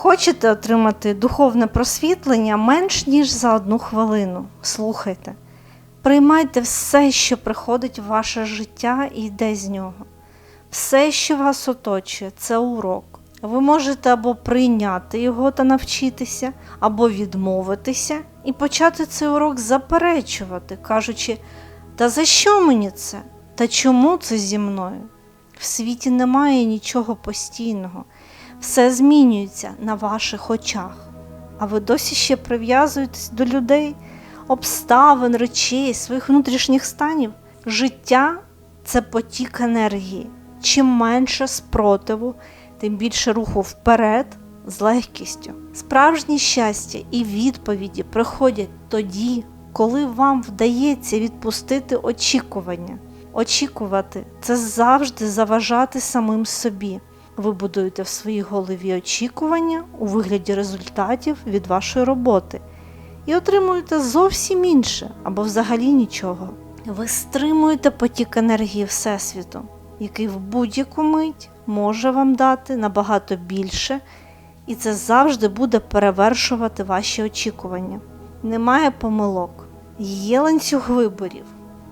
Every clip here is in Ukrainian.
Хочете отримати духовне просвітлення менш ніж за одну хвилину? Слухайте. Приймайте все, що приходить в ваше життя і йде з нього. Все, що вас оточує, це урок. Ви можете або прийняти його та навчитися, або відмовитися і почати цей урок заперечувати, кажучи, та за що мені це? Та чому це зі мною? В світі немає нічого постійного, все змінюється на ваших очах. А ви досі ще прив'язуєтесь до людей, обставин, речей, своїх внутрішніх станів. Життя це потік енергії. Чим менше спротиву, тим більше руху вперед з легкістю. Справжнє щастя і відповіді приходять тоді, коли вам вдається відпустити очікування. Очікувати це завжди заважати самим собі. Ви будуєте в своїй голові очікування у вигляді результатів від вашої роботи і отримуєте зовсім інше або взагалі нічого. Ви стримуєте потік енергії Всесвіту, який в будь-яку мить може вам дати набагато більше, і це завжди буде перевершувати ваші очікування. Немає помилок, є ланцюг виборів.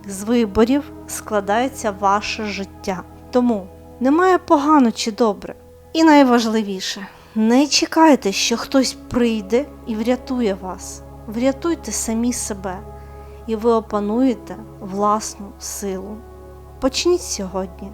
З виборів складається ваше життя. Тому немає погано чи добре. І найважливіше, не чекайте, що хтось прийде і врятує вас. Врятуйте самі себе, і ви опануєте власну силу. Почніть сьогодні.